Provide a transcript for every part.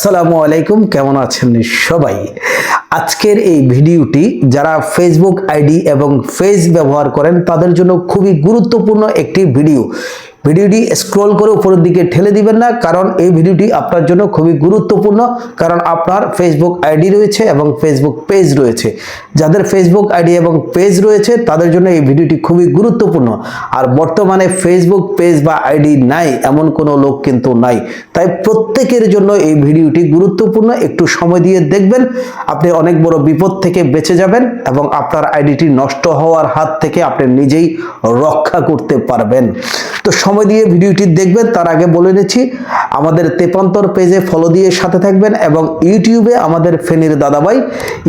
আসসালামু আলাইকুম, কেমন আছেন সবাই? আজকের এই ভিডিওটি যারা ফেসবুক আইডি এবং ফেস ব্যবহার করেন, তাদের জন্য খুবই গুরুত্বপূর্ণ একটি ভিডিও। ভিডিওটি স্ক্রল করে উপরের দিকে ঠেলে দিবেন না, কারণ এই ভিডিওটি আপনার জন্য খুবই গুরুত্বপূর্ণ, কারণ আপনার ফেসবুক আইডি রয়েছে এবং ফেসবুক পেজ রয়েছে। যাদের ফেসবুক আইডি এবং পেজ রয়েছে, তাদের জন্য এই ভিডিওটি খুবই গুরুত্বপূর্ণ। আর বর্তমানে ফেসবুক পেজ বা আইডি নাই, এমন কোনো লোক কিন্তু নাই। তাই প্রত্যেকের জন্য এই ভিডিওটি গুরুত্বপূর্ণ, একটু সময় দিয়ে দেখবেন, আপনি অনেক বড় বিপদ থেকে বেঁচে যাবেন এবং আপনার আইডিটি নষ্ট হওয়ার হাত থেকে আপনি নিজেই রক্ষা করতে পারবেন। তো সময় দিয়ে ভিডিওটি দেখবেন, তার আগে বলে নিচ্ছি, আমাদের তেপান্তর পেজে ফলো দিয়ে সাথে থাকবেন এবং ইউটিউবে আমাদের ফেনীর দাদাভাই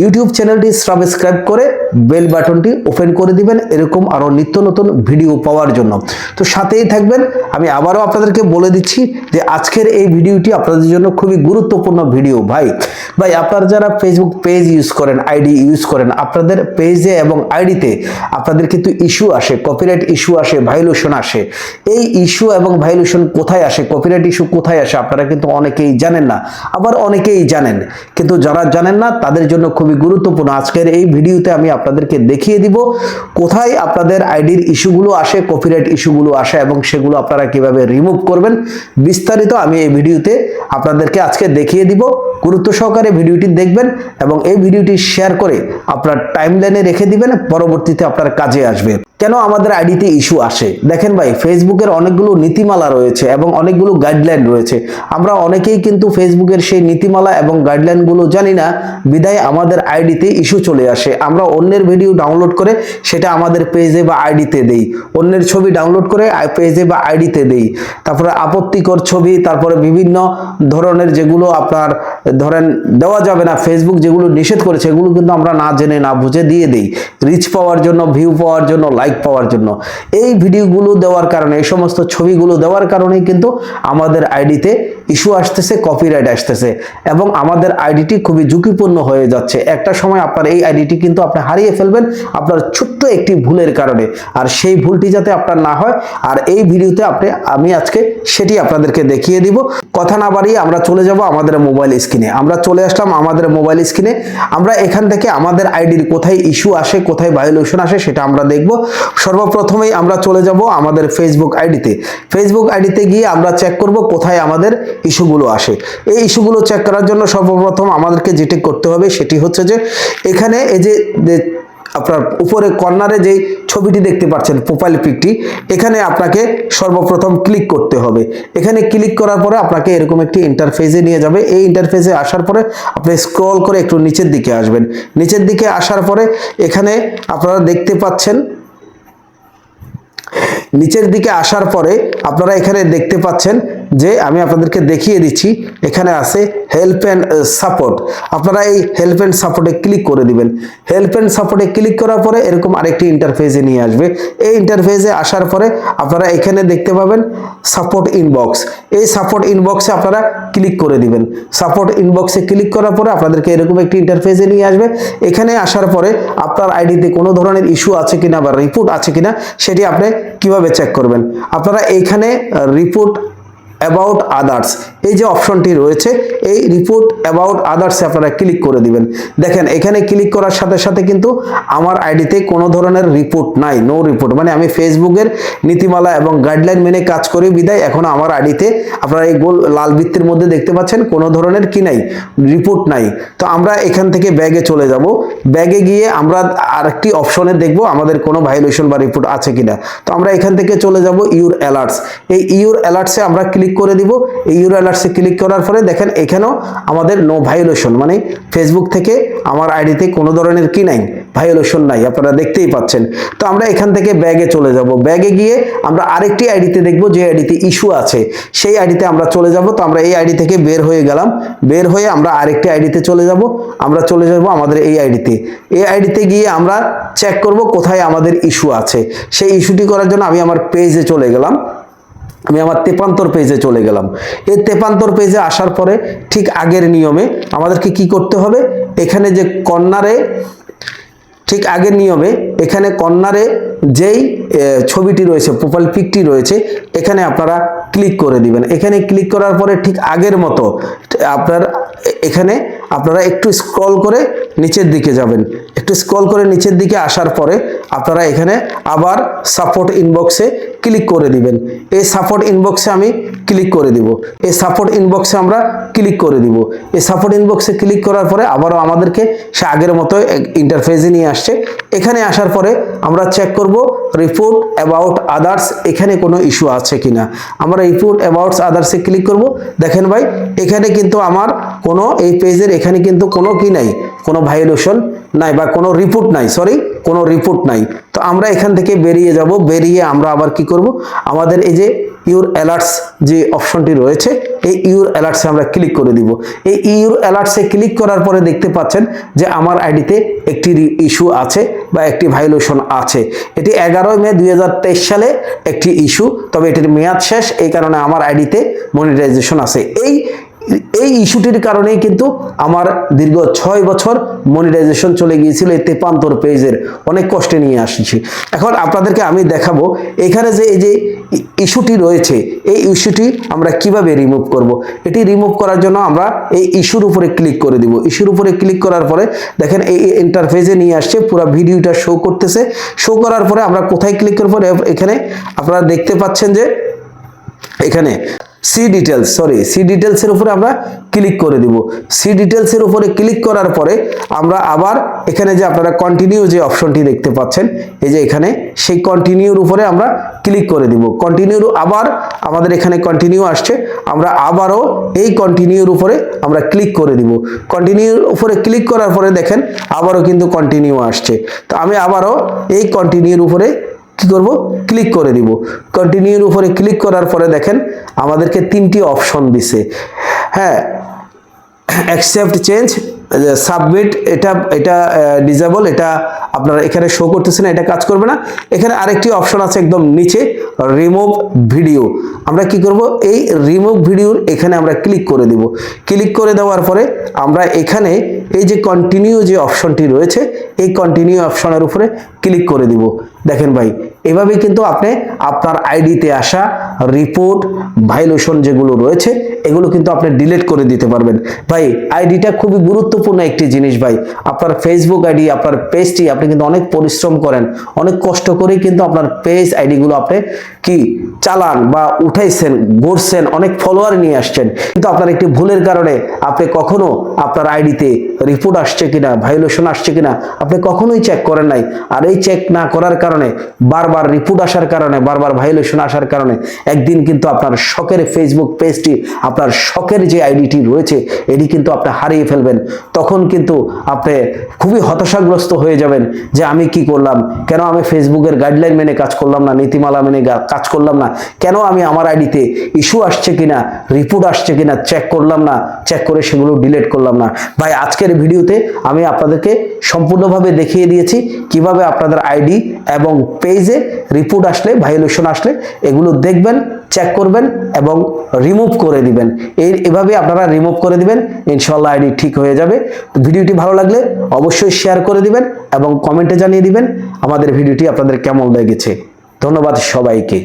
ইউটিউব চ্যানেলটি সাবস্ক্রাইব করে বেল বাটনটি ওপেন করে দিবেন, এরকম আরও নিত্য নতুন ভিডিও পাওয়ার জন্য। তো সাথেই থাকবেন, আমি আবারও আপনাদেরকে বলে দিচ্ছি যে আজকের এই ভিডিওটি আপনাদের জন্য খুবই গুরুত্বপূর্ণ ভিডিও ভাই। ভাই, আপনারা যারা ফেসবুক পেজ ইউজ করেন আইডি ইউজ করেন, আপনাদের পেজে এবং আইডিতে আপনাদের কিন্তু ইস্যু আসে কপিরাইট ইস্যু আসে ভাইলেশন আসে। এই ইস্যু এবং ভাইলেশন কোথায় আসে কপিরাইট ইস্যু কোথায় আসে, আপনারা কিন্তু অনেকেই জানেন না, আবার অনেকেই জানেন। কিন্তু যারা জানেন না, তাদের জন্য খুবই গুরুত্বপূর্ণ। আজকের এই ভিডিওতে আমি আপনাদেরকে দেখিয়ে দিব, কোথায় আপনাদের আইডির ইস্যুগুলো আসে কপিরাইট ইস্যুগুলো আসে এবং সেগুলো আপনারা কীভাবে রিমুভ করবেন, বিস্তারিত আমি এই ভিডিওতে আপনাদেরকে আজকে দেখিয়ে দিব। গুরুত্ব সহকারে ভিডিওটি দেখবেন এবং এই ভিডিওটি শেয়ার করে আপনার টাইমলাইনে রেখে দিবেন, পরবর্তীতে আপনার কাজে আসবে। কেন আমাদের আইডিতে ইস্যু আসে? দেখেন ভাই, ফেসবুকের অনেকগুলো নীতিমালা রয়েছে এবং অনেকগুলো গাইডলাইন রয়েছে। আমরা অনেকেই কিন্তু ফেসবুকের সেই নীতিমালা এবং গাইডলাইনগুলো জানি না বিদায় আমাদের আইডিতে ইস্যু চলে আসে। আমরা অন্যের ভিডিও ডাউনলোড করে সেটা আমাদের পেজে বা আইডিতে দেই। অন্যের ছবি ডাউনলোড করে পেজে বা আইডিতে দেই। তারপরে আপত্তিকর ছবি, তারপরে বিভিন্ন ধরনের যেগুলো আপনার, ধরেন দেওয়া যাবে না, ফেসবুক যেগুলো নিষেধ করেছে, এগুলো কিন্তু আমরা না জেনে, না বুঝে দিয়ে দেই। রিচ পাওয়ার জন্য, ভিউ পাওয়ার জন্য লাইক পাওয়ার জন্য। এই ভিডিওগুলো দেওয়ার কারণে, এই সমস্ত ছবিগুলো দেওয়ার কারণেই কিন্তু আমাদের আইডিতে ইস্যু আসতেছে কপিরাইট আসতেছে এবং আমাদের আইডিটি খুবই ঝুঁকিপূর্ণ হয়ে যাচ্ছে। একটা সময় আপনার এই আইডিটি কিন্তু আপনি হারিয়ে ফেলবেন আপনার ছোট্ট একটি ভুলের কারণে। আর সেই ভুলটি যাতে আপনার না হয়, আর এই ভিডিওতে আপনি, আমি আজকে সেটি আপনাদেরকে দেখিয়ে দিব। কথা না বাড়িয়ে আমরা চলে যাব আমাদের মোবাইল স্ক্রিনে আমরা চলে আসলাম আমাদের মোবাইল স্ক্রিনে আমরা এখান থেকে আমাদের আইডির কোথায় ইস্যু আসে, কোথায় ভায়োলেশন আসে সেটা আমরা দেখব। সর্বপ্রথমেই আমরা চলে যাব আমাদের ফেসবুক আইডিতে ফেসবুক আইডিতে গিয়ে আমরা চেক করব কোথায় আমাদের ইস্যুগুলো আসে। এই ইস্যুগুলো চেক করার জন্য সর্বপ্রথম আমাদেরকে যেটি করতে হবে সেটি হচ্ছে যে, এখানে এই যে আপনার উপরে কর্নারে যেই ছবিটি দেখতে পাচ্ছেন প্রোফাইল পিকটি এখানে আপনাকে সর্বপ্রথম ক্লিক করতে হবে। এখানে ক্লিক করার পরে আপনাকে এরকম একটি ইন্টারফেসে নিয়ে যাবে। এই ইন্টারফেসে আসার পরে আপনি স্ক্রল করে একটু নিচের দিকে আসবেন। নিচের দিকে আসার পরে এখানে আপনারা দেখতে পাচ্ছেন নিচের দিকে আসার পরে আপনারা এখানে দেখতে পাচ্ছেন যে আমি আপনাদেরকে দেখিয়ে দিচ্ছি, এখানে আছে হেল্প অ্যান্ড সাপোর্ট আপনারা এই হেল্প অ্যান্ড সাপোর্টে ক্লিক করে দিবেন। হেল্প অ্যান্ড সাপোর্টে ক্লিক করার পরে এরকম আরেকটি ইন্টারফেসে নিয়ে আসবে। এই ইন্টারফেসে আসার পরে আপনারা এখানে দেখতে পাবেন সাপোর্ট ইনবক্স এই সাপোর্ট ইনবক্সে আপনারা ক্লিক করে দিবেন। সাপোর্ট ইনবক্সে ক্লিক করার পরে আপনাদেরকে এরকম একটি ইন্টারফেসে নিয়ে আসবে। এখানে আসার পরে আপনার আইডিতে কোনো ধরনের ইস্যু আছে কিনা বা রিপোর্ট আছে কিনা, সেটি আপনি কীভাবে চেক করবেন? আপনারা এইখানে রিপোর্ট অ্যাবাউট আদার্স এই যে অপশনটি রয়েছে, এই রিপোর্ট অ্যাবাউট আদার্সে আপনারা ক্লিক করে দিবেন। দেখেন, এখানে ক্লিক করার সাথে সাথে কিন্তু আমার আইডিতে কোনো ধরনের রিপোর্ট নাই নো রিপোর্ট মানে আমি ফেসবুকের নীতিমালা এবং গাইডলাইন মেনে কাজ করে বিদায়, এখন আমার আইডিতে আপনারা এই গোল লাল বৃত্তের মধ্যে দেখতে পাচ্ছেন, কোনো ধরনের কি নাই রিপোর্ট নাই। তো আমরা এখান থেকে ব্যাগে চলে যাব। ব্যাগে গিয়ে আমরা আরেকটি অপশনে দেখব আমাদের কোনো ভাইলেশন বা রিপোর্ট আছে কিনা। তো আমরা এখান থেকে চলে যাব ইউর অ্যালার্টস এই ইউর অ্যালার্টসে আমরা ক্লিক করে দিব। এই ইউর অ্যালার্টসে ক্লিক করার পরে দেখেন এখানেও আমাদের নো ভাইলেশন মানে ফেসবুক থেকে আমার আইডিতে কোনো ধরনের কি নাই ভাইলেশন নাই, আপনারা দেখতেই পাচ্ছেন। তো আমরা এখান থেকে ব্যাগে চলে যাব। ব্যাগে গিয়ে আমরা আরেকটি আইডিতে দেখব, যে আইডিতে ইস্যু আছে। সেই আইডিতে আমরা চলে যাব। তো আমরা এই আইডি থেকে বের হয়ে গেলাম। বের হয়ে আমরা আরেকটি আইডিতে চলে যাব। আমরা চলে যাব আমাদের এই আইডিতে এই আইডিতে গিয়ে আমরা চেক করব কোথায় আমাদের ইস্যু আছে। সেই ইস্যুটি করার জন্য আমি আমার পেজে চলে গেলাম। আমি আমার তেপান্তর পেজে চলে গেলাম। এই তেপান্তর পেজে আসার পরে ঠিক আগের নিয়মে আমাদেরকে কি করতে হবে? এখানে যে কর্নারে ঠিক আগের নিয়মে এখানে কর্নারে যেই ছবিটি রয়েছে, প্রোফাইল পিকটি রয়েছে, এখানে আপনারা ক্লিক করে দিবেন। এখানে ক্লিক করার পরে ঠিক আগের মতো আপনার এখানে আপনারা একটু স্ক্রল করে নিচের দিকে যাবেন। একটু স্ক্রল করে নিচের দিকে আসার পরে আপনারা এখানে আবার সাপোর্ট ইনবক্সে ক্লিক করে দিবেন। এই সাপোর্ট ইনবক্সে আমি ক্লিক করে দিব। এই সাপোর্ট ইনবক্সে আমরা ক্লিক করে দিব। এই সাপোর্ট ইনবক্সে ক্লিক করার পরে আবারও আমাদেরকে সে আগের মতো ইন্টারফেসে নিয়ে আসছে। এখানে আসার পরে আমরা চেক করব রিপোর্ট অ্যাবাউট আদার্স এখানে কোনো ইস্যু আছে কিনা। আমরা রিপোর্ট অ্যাবাউটস আদার্সে ক্লিক করব। দেখেন ভাই, এখানে কিন্তু আমার কোনো এই পেজের এখানে কিন্তু কোনো কি নাই, কোনো ভাইলেশন নাই বা কোনো রিপোর্ট নাই সরি কোনো রিপোর্ট নাই। তো আমরা এখান থেকে বেরিয়ে যাব, বেরিয়ে আমরা আবার কি করব? আমাদের এই যে ইউর অ্যালার্টস যে অপশনটি রয়েছে এই ইউর অ্যালার্টসে আমরা ক্লিক করে দিব। এই ইউর অ্যালার্টসে ক্লিক করার পরে দেখতে পাচ্ছেন যে আমার আইডিতে একটি ইস্যু আছে বা একটি ভাইলেশন আছে। এটি এগারোই মে দুই হাজার তেইশ সালে একটি ইস্যু তবে এটির মেয়াদ শেষ, এই কারণে আমার আইডিতে মনিটাইজেশন আছে। এই এই ইস্যুটির কারণেই কিন্তু আমার দীর্ঘ ছয় বছর মনিটাইজেশন চলে গিয়েছিল, এই তেপান্তর পেজের অনেক কষ্টে নিয়ে আসছি। এখন আপনাদেরকে আমি দেখাবো, এখানে যে এই যে ইস্যুটি রয়েছে, এই ইস্যুটি আমরা কীভাবে রিমুভ করব। এটি রিমুভ করার জন্য আমরা এই ইস্যুর উপরে ক্লিক করে দিব। ইস্যুর উপরে ক্লিক করার পরে দেখেন এই ইন্টারফেসে নিয়ে আসছে, পুরো ভিডিওটা শো করতেছে। শো করার পরে আমরা কোথায় ক্লিক করার পরে এখানে আপনারা দেখতে পাচ্ছেন যে এখানে সি ডিটেলস সরি সি ডিটেলসের উপরে আমরা ক্লিক করে দিব। সি ডিটেলসের উপরে ক্লিক করার পরে আমরা আবার এখানে যে আপনারা কন্টিনিউ যে অপশনটি দেখতে পাচ্ছেন, এই যে এখানে সেই কন্টিনিউর উপরে আমরা ক্লিক করে দিব। কন্টিনিউর আবার আমাদের এখানে কন্টিনিউ আসছে, আমরা আবারও এই কন্টিনিউর উপরে আমরা ক্লিক করে দিব। কন্টিনিউর উপরে ক্লিক করার পরে দেখেন, আবারও কিন্তু কন্টিনিউ আসছে। তো আমি আবারও এই কন্টিনিউর উপরে কি করব? ক্লিক করে দিব। কন্টিনিউর উপরে ক্লিক করার পরে দেখেন আমাদেরকে তিনটি অপশন দিছে। হ্যাঁ অ্যাকসেপ্ট চেঞ্জ সাবমিট এটা এটা ডিজেবল এটা আপনারা এখানে শো করতেছে না, এটা কাজ করবে না। এখানে আরেকটি অপশন আছে একদম নিচে রিমুভ ভিডিও আমরা কি করব? এই রিমুভ ভিডিওর এখানে আমরা ক্লিক করে দিব। ক্লিক করে দেওয়ার পরে আমরা এখানে এই যে কন্টিনিউ যে অপশনটি রয়েছে, এই কন্টিনিউ অপশনের উপরে ক্লিক করে দিব। দেখেন ভাই, এভাবে কিন্তু আপনি আপনার আইডিতে আসা রিপোর্ট ভাইলেশন যেগুলো রয়েছে, এগুলো কিন্তু আপনি ডিলিট করে দিতে পারবেন। ভাই, আইডিটা খুবই গুরুত্বপূর্ণ একটি জিনিস ভাই। আপনার ফেসবুক আইডি, আপনার পেজটি আপনি কিন্তু অনেক পরিশ্রম করেন। অনেক কষ্ট করেই কিন্তু আপনার পেজ আইডিগুলো আপনি কি চালান বা উঠাইছেন, গড়ছেন, অনেক ফলোয়ার নিয়ে আসছেন। কিন্তু আপনার একটি ভুলের কারণে আপনি কখনো আপনার আইডিতে রিপোর্ট আসছে কিনা ভাইলেশন আসছে কিনা, আপনি কখনোই চেক করেন নাই। আর এই চেক না করার কারণে বারবার রিপোর্ট আসার কারণে, বারবার ভাইলেশন আসার কারণে, একদিন কিন্তু আপনার শখের ফেসবুক পেজটি আপনার শখের যে আইডিটি রয়েছে, এটি কিন্তু আপনি হারিয়ে ফেলবেন। তখন কিন্তু আপনি খুবই হতাশাগ্রস্ত হয়ে যাবেন যে আমি কি করলাম? কেন আমি ফেসবুকের গাইডলাইন মেনে কাজ করলাম না, নীতিমালা মেনে কাজ করলাম না? কেন আমি আমার আইডিতে ইস্যু আসছে কিনা রিপোর্ট আসছে কিনা চেক করলাম না চেক করে সেগুলো ডিলিট করলাম না? ভাই, আজকের ভিডিওতে আমি আপনাদেরকে সম্পূর্ণভাবে দেখিয়ে দিয়েছি কীভাবে আপনাদের আইডি এবং পেজে রিপোর্ট আসলে ভায়োলেশন আসলে, এগুলো দেখবেন চেক করবেন এবং রিমুভ করে দিবেন। এই এভাবে আপনারা রিমুভ করে দিবেন ইনশাল্লাহ আইডি ঠিক হয়ে যাবে। ভিডিওটি ভালো লাগলে অবশ্যই শেয়ার করে দিবেন এবং কমেন্টে জানিয়ে দিবেন, আমাদের ভিডিওটি আপনাদের কেমন লেগেছে। ধন্যবাদ সবাইকে।